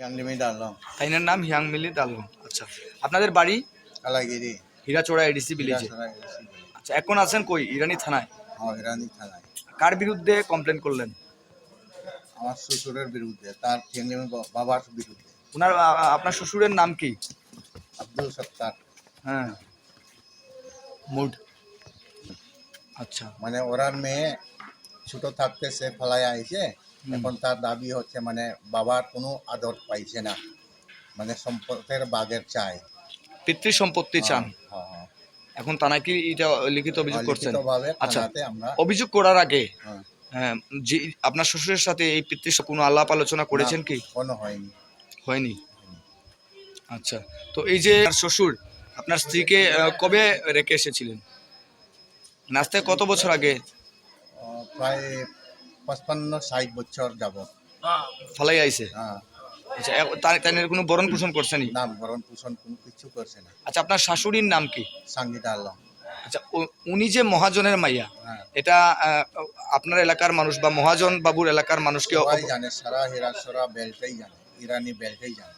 ইয়াংলিমি ডালং তাইনার নাম হিয়াং মিলি দালগং আচ্ছা আপনাদের বাড়ি? কালাগিরি। হীরাচোড়া এডিসি ভিলেজে আচ্ছা এখন আছেন কই? ইরানি থানায়? ইরানি থানায়। কার বিরুদ্ধে কমপ্লেন করলেন? আমার শ্বশুরের বিরুদ্ধে তার ইয়াংলিমি বাবার বিরুদ্ধে। ওনার আপনার শ্বশুরের নাম কি? আব্দুল সত্তার। হ্যাঁ। মুড। আচ্ছা। মানে ওরার মেয়ে ছোট থাকতে সে ফলায় আইছে। এখন তার দাবি হচ্ছে মানে বাবার কোনো আদর পাইছে না। মানে সম্পর্কের বাগের চাই। পিতৃ সম্পত্তি চান। হ্যাঁ, হ্যাঁ। এখন থানায় কি এটা লিখিত অভিযোগ করছেন? আচ্ছা। অভিযোগ করার আগে হ্যাঁ, হ্যাঁ, যে আপনার শ্বশুরের সাথে এই পিতৃ কোনো আলাপ আলোচনা করেছেন কি? কোনো হয়নি। হয়নি? আচ্ছা তো এই যে শ্বশুর আপনার স্ত্রীকে কবে রেখে এসেছিলেন? নাচতে কত বছর আগে? প্রায় পঁচপান্ন ষাট বছর যাব ফালাই আইছে? হ্যাঁ। আচ্ছা তার তার কোনো বরণ পোষণ করছেনি না ভরণ পোষণ কোনো কিছু করছে না। আচ্ছা আপনার শাশুড়ির নাম কি? সঙ্গীতা আলম। আচ্ছা উনি যে মহাজনের মাইয়া হ্যাঁ। এটা আপনার এলাকার মানুষ বা মহাজন বাবুর এলাকার মানুষকে জানে সারা হেরাসরা বেল্টটাই জানে ইরানি বেল্টটাই জানে।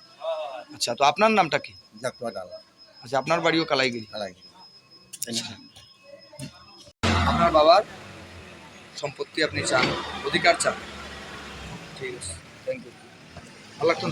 আচ্ছা তো আপনার নামটা কি? জাতুয়া ডালা আচ্ছা আপনার বাড়িও কালাইগিরি। কালাগিরি আপনার বাবার? সম্পত্তি আপনি চান অধিকার চান ঠিক আছে থ্যাংক ইউ ভালো লাগতো?